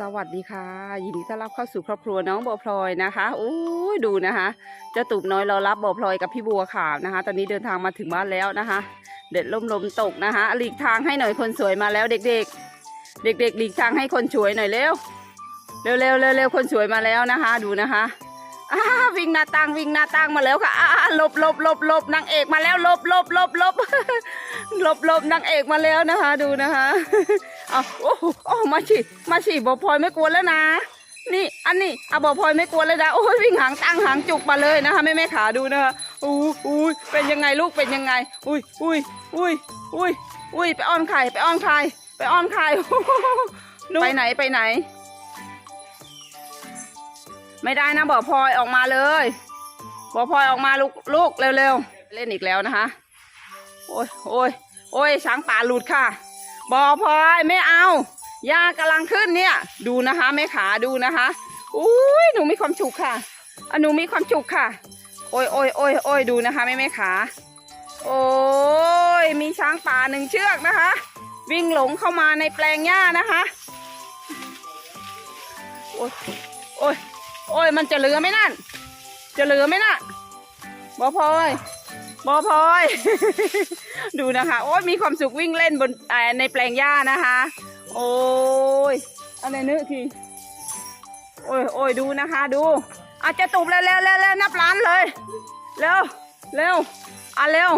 สวัสดีค่ะ ยินดีต้อนรับเข้าสู่ครอบครัวน้องบัวพลอยนะคะโอ้ยดูนะคะเจ้าตูบน้อยเรารับบัวพลอยกับพี่บัวขาวนะคะ ตอนนี้เดินทางมาถึงบ้านแล้วนะคะ เด็ดลมลมตกนะคะหลีกทางให้หน่อยคนสวยมาแล้วเด็กๆ เด็ก ๆ หลีกทางให้คนสวยหน่อยเร็วเร็วเร็วเร็วคนสวยมาแล้วนะคะ ดูนะคะวิ่งหน้าตั้งวิ่งหน้าตั้งมาแล้วค่ะหลบหลบหลบหลบนางเอกมาแล้วหลบหลบหลบหลบหลบหลบนางเอกมาแล้วนะคะ ดูนะคะ เอาโอ้โหโอ้มาฉีมาฉีบอพลอยไม่กลัวแล้วนะ นี่อันนี้อะบอพลอยไม่กลัวเลยนะโอ้ยวิ่งหางตั้งหางจุกมาเลยนะคะแม่แม่ขาดูนะคะอู้อุ้ยเป็นยังไงลูกเป็นยังไง อุ้ยอุ้ยอุ้ยอุ้ยอุ้ยไปอ้อนไข่ไปอ้อนไข่ไปอ้อนไข่ไปไหนไปไหน ไม่ได้นะบอพลอยออกมาเลยบอพลอยออกมาลูกลูกเร็วๆเล่นอีกแล้วนะคะ โอ้ยโอ้ยโอ้ยช้างป่าหลุดค่ะ บอพลอยไม่เอายากำลังขึ้นเนี่ย ดูนะคะแม่ขาดูนะคะอุ้ยหนูมีความฉุกค่ะอหนูมีความฉุกค่ะ โอ้ยโอ้ยโอ้ยโอ้ยดูนะคะแม่แม่ขา โอ้ยมีช้างป่าหนึ่งเชือกนะคะ วิ่งหลงเข้ามาในแปลงหญ้านะคะโอ้ยโอ้ยโอ้ยมันจะเหลือไหมนั่น จะเหลือไหมน่ะบอพลอย บอพลอย ดูนะคะ โอ้ยมีความสุขวิ่งเล่นบนในแปลงหญ้านะคะ โอ้ยอะไรนึกทีโอ้ยโอ้ยดูนะคะ ดูอาจจะตูบเร็วเร็วเร็วนับล้านเลยเร็วเร็วอะเร็ว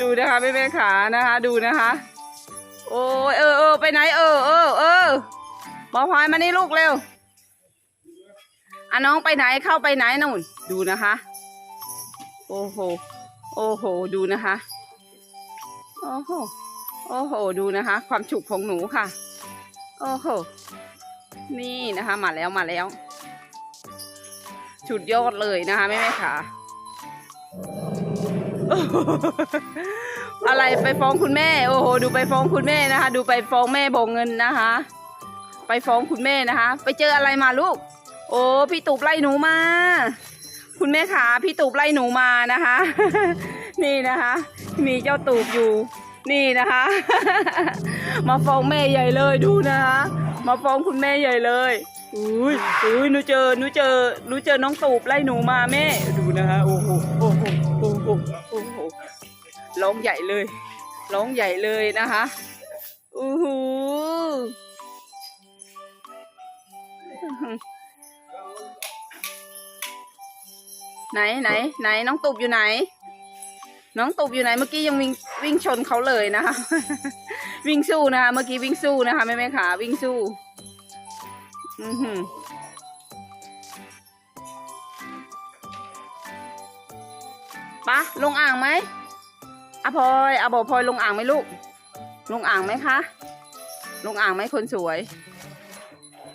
ดูนะคะแม่แม่ขานะคะ ดูนะคะ โอ้ยเออเออไปไหน เออเออเออบอพลอยมานี่ลูกเร็วอะน้องไปไหนเข้าไปไหนนู่นดูนะคะ โอ้โห โอ้โห ดูนะคะ โอ้โห โอ้โห ดูนะคะ ความฉุกของหนูค่ะ โอ้โห นี่นะคะ มาแล้วมาแล้วชุดยอดเลยนะคะแม่แม่ขาอะไรไปฟ้องคุณแม่ โอ้โห ดูไปฟ้องคุณแม่นะคะ ดูไปฟ้องแม่โบงเงินนะคะ ไปฟ้องคุณแม่นะคะ ไปเจออะไรมาลูก โอ้ พี่ตูบไล่หนูมา พี่ตูบไล่หนูมานะคะ นี่นะคะ มีเจ้าตูบอยู่ นี่นะคะ มาฟ้องแม่ใหญ่เลยดูนะคะ มาฟ้องคุณแม่ใหญ่เลยอุ้ยอุ้ยหนูเจอหนูเจอหนูเจอน้องตูบไล่หนูมาแม่ดูนะคะโอ้โหโอ้โหโอ้โหโอ้โหร้องใหญ่เลยร้องใหญ่เลยนะคะอู้หู ไหนไหนไหนน้องตูบอยู่ไหน น้องตูบอยู่ไหนเมื่อกี้ยังวิ่งวิ่งชนเขาเลยนะคะ วิ่งสู้นะคะเมื่อกี้วิ่งสู้นะคะแม่แม่ขาวิ่งสู้ อือหือปะลงอ่างไหมอะพลอยอะบอกพลอยลงอ่างไหมลูก ลงอ่างไหมคะ ลงอ่างไหมคนสวย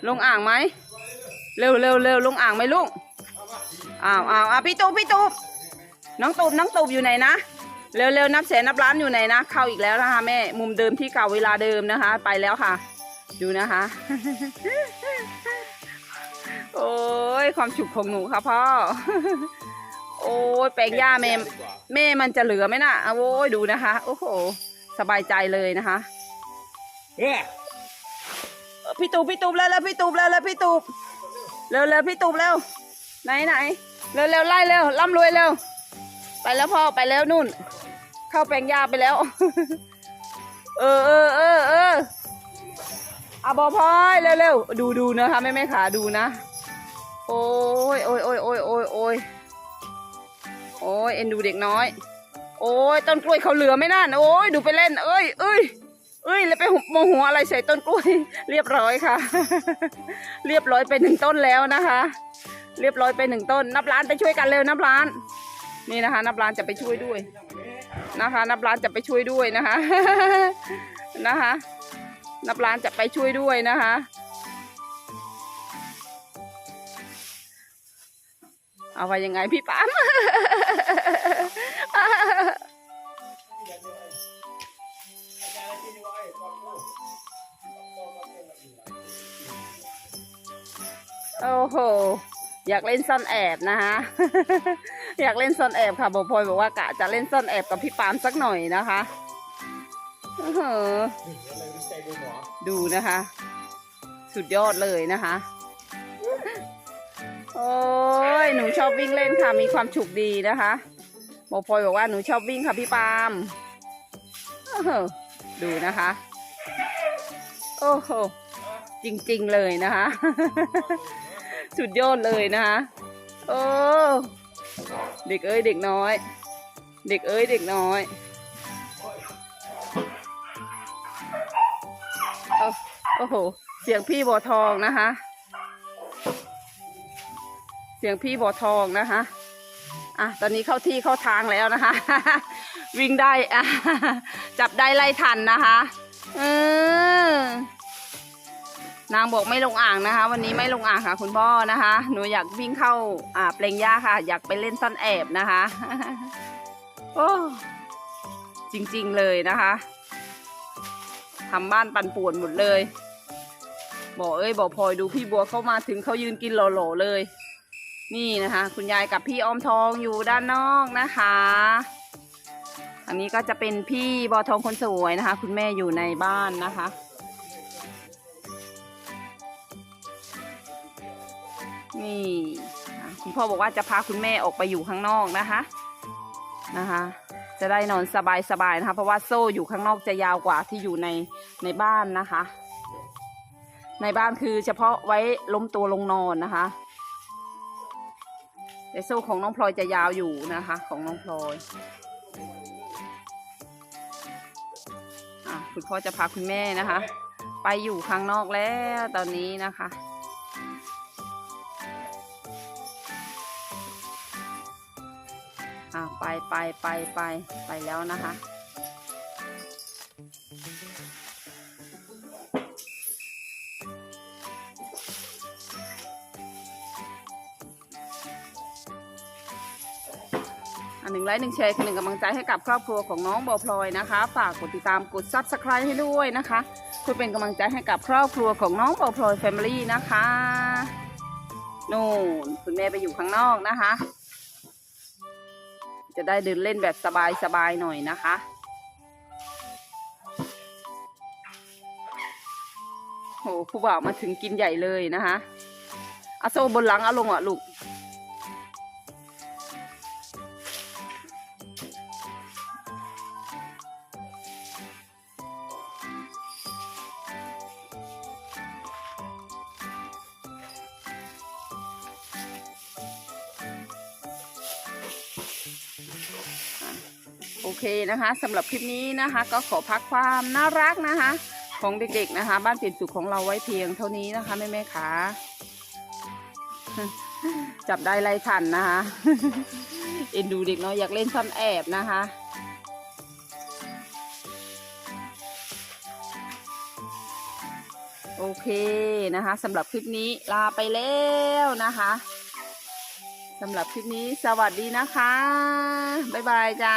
ลงอ่างไหมเร็วเร็วเร็วลงอ่างไหมลูก อ้าวอ้าวอะพี่ตูบพี่ตูบน้องตูบน้องตูบอยู่ไหนนะ เร็วๆนับแสนนับล้านอยู่ไหนนะ เข้าอีกแล้วนะคะแม่ มุมเดิมที่เก่าเวลาเดิมนะคะ ไปแล้วค่ะ ดูนะคะ โอ้ยความฉุกของหนูค่ะพ่อ โอ้ยแปลงหญ้าแม่แม่มันจะเหลือไหมน่ะ โอ้ยดูนะคะ โอ้โห สบายใจเลยนะคะเฮ้ยเออพี่ตูบพี่ตูบเร็วเร็วพี่ตูบเร็วเร็วพี่ตูบเร็วเร็วพี่ตูบเร็ว ไหนไหนเร็วเร็วไล่เร็วร่ำรวยเร็ว ไปแล้วพ่อไปแล้วนู่น เข้าแปลงยาไปแล้ว เออเออเออเอออะบอพอยเร็วเร็วดูดูนะคะแม่แม่ขาดูนะ โอ้ยโอ้ยโอ้ยโอ้ยโอ้ยโอ้ยโอ้ยเอ็นดูเด็กน้อย โอ้ยต้นกล้วยเขาเหลือไม่นั่นโอ้ยดูไปเล่น เอ้ยเอ้ยเอ้ยแล้วไปหุบโมโหอะไรใส่ต้นกล้วย เรียบร้อยค่ะ เรียบร้อยไปหนึ่งต้นแล้วนะคะ เรียบร้อยไปหนึ่งต้น นับล้านไปช่วยกันเร็วนับล้าน นี่นะคะ นับล้านจะไปช่วยด้วยนะคะ นับล้านจะไปช่วยด้วยนะคะ นะคะ นับล้านจะไปช่วยด้วยนะคะ เอาไว้ยังไงพี่ปั๊มโอ้โห อยากเล่นซ่อนแอบนะคะอยากเล่นซ่อนแอบค่ะบอพลอยบอกว่ากะจะเล่นซ่อนแอบกับพี่ปามสักหน่อยนะคะเออดูนะคะ สุดยอดเลยนะคะ โอ้ยหนูชอบวิ่งเล่นค่ะ มีความฉุกดีนะคะโมพลอยบอกว่าหนูชอบวิ่งค่ะพี่ปามอื้ออดูนะคะ โอ้โหจริงๆเลยนะคะ สุดยอดเลยนะคะโอ้เด็กเอ้ยเด็กน้อย เด็กเอ้ยเด็กน้อยเอาโอ้โห เสียงพี่บัวทองนะคะ เสียงพี่บัวทองนะคะอะตอนนี้เข้าที่เข้าทางแล้วนะคะ วิ่งได้อะจับได้ไล่ทันนะคะ เออ นางบอกไม่ลงอ่างนะคะ วันนี้ไม่ลงอ่างค่ะ คุณพ่อนะคะ หนูอยากวิ่งเข้าอ่าเปลงหญ้าค่ะ อยากไปเล่นซ่อนแอบนะคะ โอ้จริงๆเลยนะคะทำบ้านปั่นป่วนหมดเลยบอกเอ้ยบอกพลอยดูพี่บัวเข้ามาถึงเขายืนกินหล่อๆเลย นี่นะคะ คุณยายกับพี่ออมทองอยู่ด้านนอกนะคะอันนี้ก็จะเป็นพี่บอทองคนสวยนะคะ คุณแม่อยู่ในบ้านนะคะ นี่คุณพ่อบอกว่าจะพาคุณแม่ออกไปอยู่ข้างนอกนะคะนะคะ จะได้นอนสบายๆนะคะ เพราะว่าโซ่อยู่ข้างนอกจะยาวกว่าที่อยู่ในในบ้านนะคะ ในบ้านคือเฉพาะไว้ล้มตัวลงนอนนะคะ แต่โซ่ของน้องพลอยจะยาวอยู่นะคะ ของน้องพลอยอคุณพ่อจะพาคุณแม่นะคะ ไปอยู่ข้างนอกแล้วตอนนี้นะคะ อะไปไปไปไปไปแล้วนะคะอันหนึ่งไลค์หนึ่งแชร์คือหนึ่งกำลังใจให้กับครอบครัวของน้องบอพลอยนะคะ ฝากกดติดตามกดซับสไครต์ให้ด้วยนะคะเพื่อเป็นกำลังใจให้กับครอบครัวของน้องบอพลอยแฟมิลี่นะคะนู่นคุณแม่ไปอยู่ข้างนอกนะคะ จะได้เดินเล่นแบบสบายๆหน่อยนะคะโหผู้บ่าวมาถึงกินใหญ่เลยนะคะอาโซบนหลังเอาลงอะลูก โอเคนะคะสำหรับคลิปนี้นะคะ ก็ขอพักความน่ารักนะคะ ของเด็กๆนะคะ บ้านเปลี่ยนสุขของเราไว้เพียงเท่านี้นะคะแม่แม่ขาจับได้ไล่ทันนะคะ เอ็นดูเด็กน้อยอยากเล่นซ่อนแอบนะคะโอเคนะคะสำหรับคลิปนี้ลาไปแล้วนะคะ สำหรับคลิปนี้สวัสดีนะคะ บ๊ายบายจ้า